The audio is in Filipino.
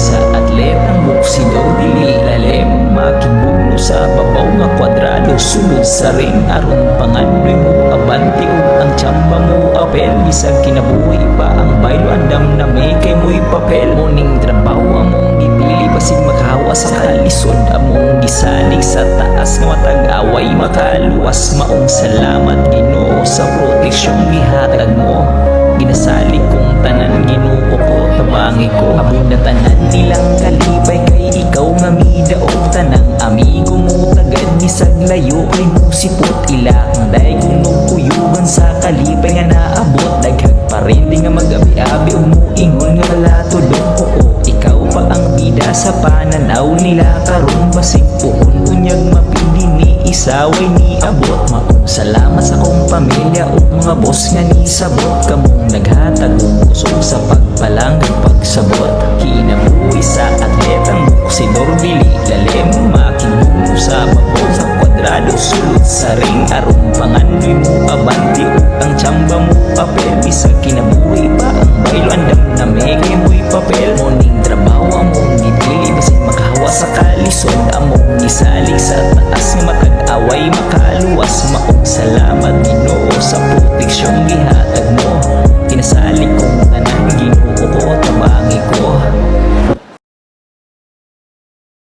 sa atletang boksi daw dili lalim makibugno sa babaw nga kwadrado. Sulod sa ring aron pangandoy mo abanti og ang tsamba mo apel bisag kinabuhi pa ang baylo. Andam na may kay mo'y papel. Muning trabaho among gipili basig makahawa sa kalisod among gisalig sa taas nga matag away makaluwas maong salamat Ginoo sa proteksyong gihatag mo. Ginasalig kong tanan Ginoo ko tabangi ko. Abunda tanan Tagad ni saglayo Kay musipot ilang Day kung nugkuyugan sa kalibay Nga naabot. Daghag pa rin Di nga mag-abi-abi Ug muingon nga wala tulong Oo ikaw pa ang bida sa pananaw nila Karong basig puhon Unyag mapindi ni isaway ni abot. Maong salamat sa kong pamilya ug mga boss nga ni sabot. Kamong naghatag og usog sa pagpalang ug pagsabot sa ring pangandoy mo abanti ang tsamba mo papel. Bisag kinabuhi pa ang baylo. Andam na kay mo'y papel. Morning trabaho among gibili Basig makahawa sa kalisod. Among gisalig sa taas nga matag away makaluwas. Maong salamat Ginoo sa proteksyon gihatag